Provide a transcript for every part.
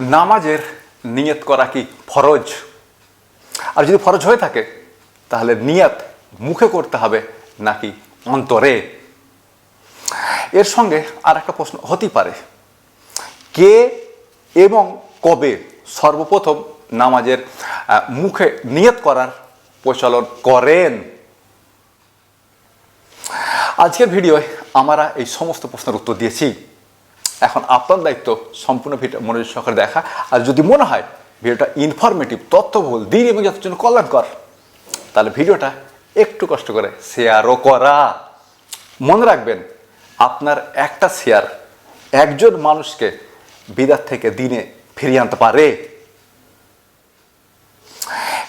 নামাজের নিয়ত করা কি ফরজ? আর যদি ফরজ হয়ে থাকে, তাহলে নিয়ত মুখে করতে হবে নাকি অন্তরে? এর সঙ্গে আর একটা প্রশ্ন হতেই পারে। কে এবং কবে সর্বপ্রথম নামাজের মুখে নিয়ত করার প্রচলন করেন? আজকের ভিডিওয় আমরা এই সমস্ত প্রশ্নের উত্তর দিয়েছি। এখন আপনার দায়িত্ব সম্পূর্ণ ভিডিও মনোযোগ সহকারে দেখা। আর যদি মনে হয় ভিডিওটা ইনফরমেটিভ তথ্যবহুল, দিন এবং যত জন্য কল্যাণকর, তাহলে ভিডিওটা একটু কষ্ট করে শেয়ারও করা। মনে রাখবেন, আপনার একটা শেয়ার একজন মানুষকে বিদার থেকে দিনে ফিরিয়ে আনতে পারে।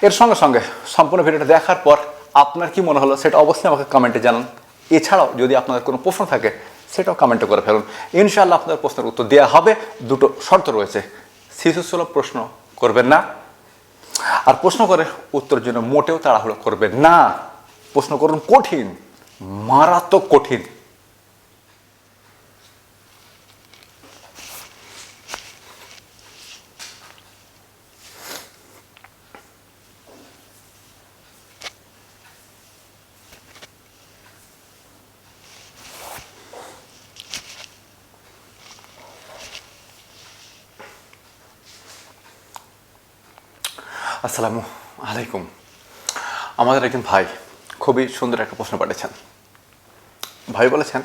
এর সঙ্গে সঙ্গে সম্পূর্ণ ভিডিওটা দেখার পর আপনার কি মনে হলো সেটা অবশ্যই আমাকে কমেন্টে জানান। এছাড়াও যদি আপনাদের কোনো প্রশ্ন থাকে সেটাও কমেন্টে করে ফেলুন। ইনশাআল্লাহ আপনাদের প্রশ্নের উত্তর দেওয়া হবে। দুটো শর্ত রয়েছে। শিশুসুলভ প্রশ্ন করবেন না। আর প্রশ্ন করে উত্তরের জন্য মোটেও তাড়াহুড়ো করবেন না। প্রশ্ন করুন কঠিন, মারাত্মক কঠিন। আসসালামু আলাইকুম। আমাদের একজন ভাই খুবই সুন্দর একটা প্রশ্ন পাঠিয়েছেন। ভাই বলেছেন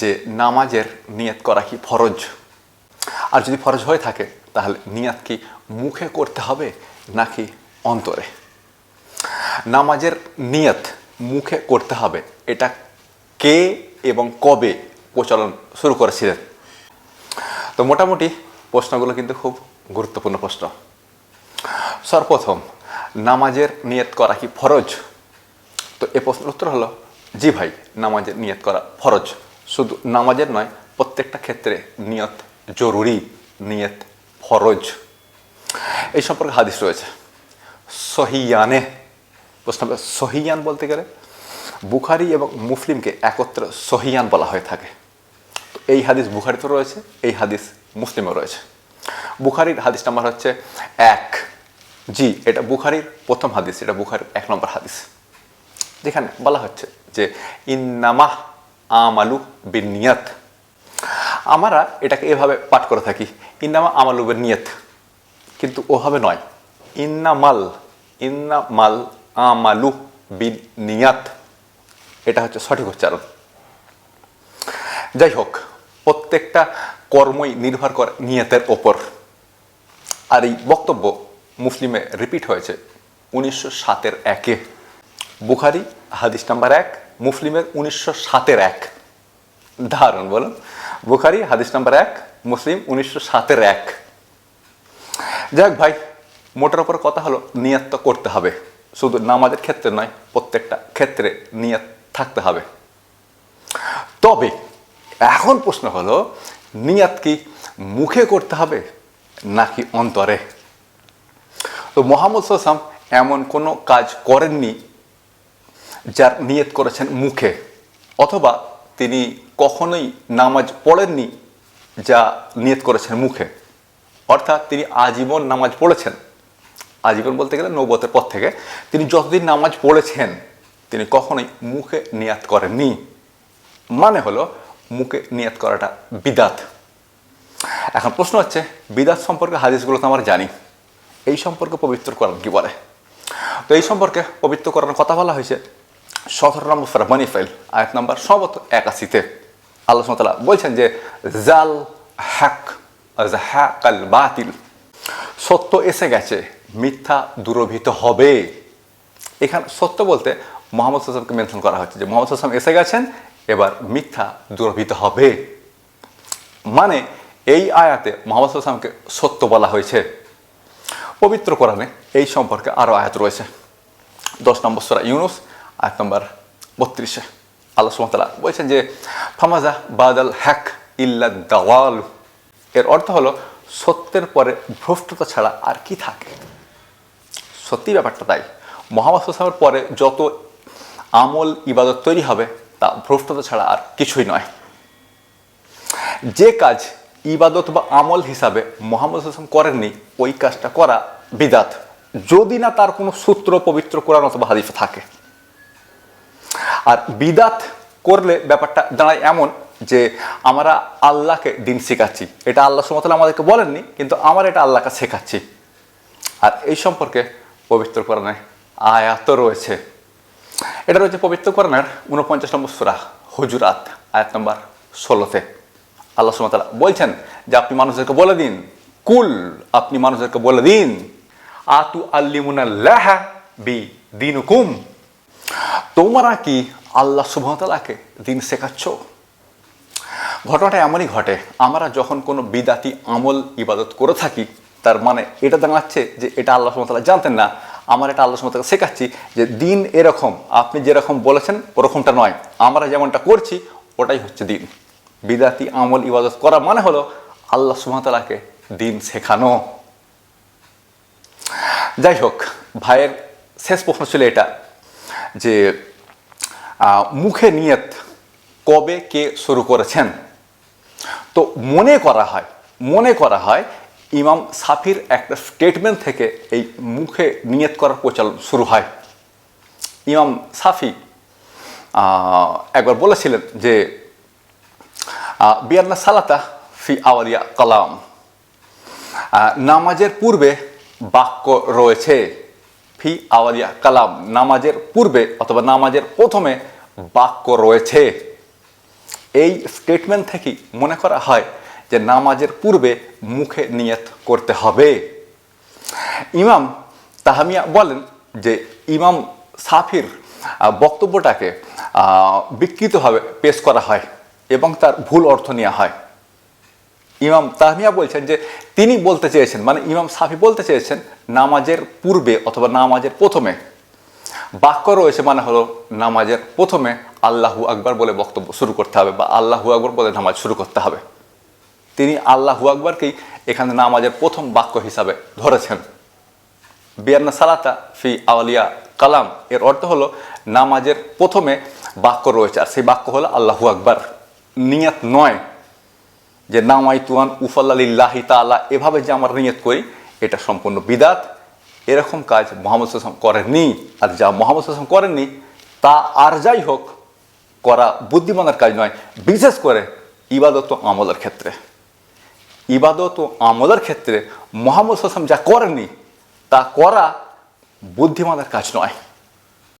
যে নামাজের নিয়াত করা কি ফরজ? আর যদি ফরজ হয়ে থাকে, তাহলে নিয়াত কি মুখে করতে হবে নাকি অন্তরে? নামাজের নিয়াত মুখে করতে হবে, এটা কে এবং কবে প্রচলন শুরু করেছিলেন? তো মোটামুটি প্রশ্নগুলো কিন্তু খুব গুরুত্বপূর্ণ প্রশ্ন। সর্বপ্রথম নামাজের নিয়ত করা কি ফরজ? তো এ প্রশ্নের উত্তর হলো, জি ভাই, নামাজের নিয়ত করা ফরজ। শুধু নামাজের নয়, প্রত্যেকটা ক্ষেত্রে নিয়ত জরুরি, নিয়ত ফরজ। এই সম্পর্কে হাদিস রয়েছে। সহিয়ানে, প্রশ্ন সহিয়ান বলতে গেলে বুখারি এবং মুসলিমকে একত্রে সহিয়ান বলা হয়ে থাকে। তো এই হাদিস বুখারিতে রয়েছে, এই হাদিস মুসলিমও রয়েছে। বুখারির হাদিস নাম্বার হচ্ছে এক। জি, এটা বুখারির প্রথম হাদিস, এটা বুখারির এক নম্বর হাদিস। যেখানে বলা হচ্ছে যে ইন্নামাহ আমালু বিনিয়াত। আমরা এটাকে এভাবে পাঠ করে থাকি, ইন্নামা আমালু বিনিয়াত। কিন্তু ওভাবে নয়, ইন্নামাল ইন্নামাল আমালু বিনিয়াত। এটা হচ্ছে সঠিক উচ্চারণ। যাই হোক, প্রত্যেকটা কর্মই নির্ভর করে নিয়তের ওপর। আর এই বক্তব্য মুসলিমে রিপিট হয়েছে উনিশশো সাতের একে। বুখারি, হাদিস নাম্বার এক, মুসলিমের উনিশশো সাতের এক। দারুণ, বলুন। বুখারি, হাদিস নাম্বার এক, মুসলিম উনিশশো সাতের এক। যাক ভাই, মোটার ওপর কথা হলো নিয়াত তো করতে হবে। শুধু নামাজের ক্ষেত্রে নয়, প্রত্যেকটা ক্ষেত্রে নিয়াত থাকতে হবে। তবে এখন প্রশ্ন হলো, নিয়াত কি মুখে করতে হবে নাকি অন্তরে? তো মোহাম্মদ সাল্লাম এমন কোনো কাজ করেননি যার নিয়ত করেছেন মুখে, অথবা তিনি কখনোই নামাজ পড়েননি যা নিয়ত করেছেন মুখে। অর্থাৎ তিনি আজীবন নামাজ পড়েছেন। আজীবন বলতে গেলে নৌবতের পর থেকে তিনি যতদিন নামাজ পড়েছেন, তিনি কখনোই মুখে নিয়াত করেননি। মানে হলো মুখে নিয়াত করাটা বিদাত। এখন প্রশ্ন হচ্ছে, বিদাত সম্পর্কে হাদিসগুলো তো আমরা জানি। এই সম্পর্কে পবিত্র করান কি বলে? তো এই সম্পর্কে পবিত্র করানোর কথা বলা হয়েছে সতেরো নম্বর ফেরা মানিফাইল আয়াত নাম্বার সম্ভবত একাশিতে। আল্লাহ সুমতাল্লাহ বলছেন যে জাল হ্যাক হ্যাকাল বাতিল, সত্য এসে গেছে, মিথ্যা দূরভীত হবে। এখানে সত্য বলতে মোহাম্মদ সাল্লামকে মেনশন করা হচ্ছে যে, মোহাম্মদ সাল্লাম এসে গেছেন, এবার মিথ্যা দূরভীত হবে। মানে এই আয়াতে মোহাম্মদ সাল্লামকে সত্য বলা হয়েছে। পবিত্র কোরআনে এই সম্পর্কে আরও আয়াত রয়েছে। দশ নম্বর সোরা ইউনুস, আয়াত নম্বর বত্রিশে। আল্লাহ সুমতালা বলছেন যে, ফামাজা বাদাল হ্যাক ইল্লা দাওয়াল। এর অর্থ হলো, সত্যের পরে ভ্রষ্টতা ছাড়া আর কি থাকে? সত্যি ব্যাপারটা তাই। মোহাম্মদ সাল্লামের পরে যত আমল, ইবাদত তৈরি হবে, তা ভ্রষ্টতা ছাড়া আর কিছুই নয়। যে কাজ ইবাদত বা আমল হিসাবে মোহাম্মদ হাসান করেননি, ওই কাজটা করা বিদাত। যদি না তার কোনো সূত্র পবিত্র কোরআন অথবা হাদিফে থাকে। আর বিদাত করলে ব্যাপারটা দাঁড়ায় এমন যে, আমরা আল্লাহকে দিন শেখাচ্ছি। এটা আল্লাহ সুমতলা আমাদেরকে বলেননি, কিন্তু আমার এটা আল্লাহকে শেখাচ্ছি। আর এই সম্পর্কে পবিত্র কোরআনে আয়াত রয়েছে। এটা রয়েছে পবিত্র কোরআনের উনপঞ্চাশ নম্বর সুরা, হুজুরাত, আয়াত নম্বর ষোলোতে। আল্লাহ সুমতলা বলছেন যে আপনি মানুষদেরকে বলে দিন, কুল, আপনি মানুষদেরকে বলে দিন, আতু আল্লিমুনাল্লাহ বি দিনুকুম তোমরা কি আল্লাহ সুবহতালাকে দিন শেখাচ্ছ? ঘটনাটা এমনই ঘটে, আমরা যখন কোনো বিদাতি আমল ইবাদত করে থাকি, তার মানে এটা দাঁড়াচ্ছে যে এটা আল্লাহ সুমতালা জানতেন না, আমার এটা আল্লাহ সুমতালা শেখাচ্ছি যে দিন এরকম, আপনি যেরকম বলেছেন ওরকমটা নয়, আমরা যেমনটা করছি, ওটাই হচ্ছে দিন। বিদাতি আমল ইবাদত করা মানে হলো আল্লাহ সুমতালাকে দিন শেখানো। যাই হোক ভাইয়ের শেষ প্রশ্ন ছিল এটা, যে মুখে নিয়ত কবে কে শুরু করেছেন? তো মনে করা হয়, মনে করা হয় ইমাম সাফির একটা স্টেটমেন্ট থেকে এই মুখে নিয়ত করার প্রচলন শুরু হয়। ইমাম সাফি একবার বলেছিলেন যে বিয়ান্না সালাতা ফি আওয়ালিয়া কালাম। নামাজের পূর্বে বাক্য রয়েছে ফি আওয়ালিয়া কালাম। নামাজের পূর্বে অথবা নামাজের প্রথমে বাক্য রয়েছে। এই স্টেটমেন্ট থেকেই মনে করা হয় যে নামাজের পূর্বে মুখে নিয়ত করতে হবে। ইমাম তাহামিয়া বলেন যে ইমাম সাফির বক্তব্যটাকে বিকৃতভাবে পেশ করা হয়। এবং তার ভুল অর্থ নেওয়া হয়। ইমাম তাহমিয়া বলছেন যে, তিনি বলতে চেয়েছেন মানে ইমাম সাফি বলতে চেয়েছেন, নামাজের পূর্বে অথবা নামাজের প্রথমে। বাক্য রয়েছে মানে হলো, নামাজের প্রথমে আল্লাহু আকবার বলে বক্তব্য শুরু করতে হবে বা আল্লাহু আকবর বলে নামাজ শুরু করতে হবে। তিনি আল্লাহু আকবরকেই এখানে নামাজের প্রথম বাক্য হিসাবে ধরেছেন। বিয়ান্না সালাতা ফি আওয়ালিয়া কালাম, এর অর্থ হলো, নামাজের প্রথমে বাক্য রয়েছে, আর সেই বাক্য হলো আল্লাহু আকবার। নিয়াত নয় যে নামাই তুয়ান উফাল্লাহ তালা এভাবে যে আমরা নিয়ত করি, এটা সম্পূর্ণ বিদাত। এরকম কাজ মোহাম্মদ সাল্লাম করেননি। আর যা মোহাম্মদ সাল্লাম করেননি, তা আর যাই হোক, করা বুদ্ধিমানের কাজ নয়। বিশেষ করে ইবাদত আমলের ক্ষেত্রে। ইবাদত আমলের ক্ষেত্রে মোহাম্মদ সাল্লাম যা করেননি, তা করা বুদ্ধিমানের কাজ নয়।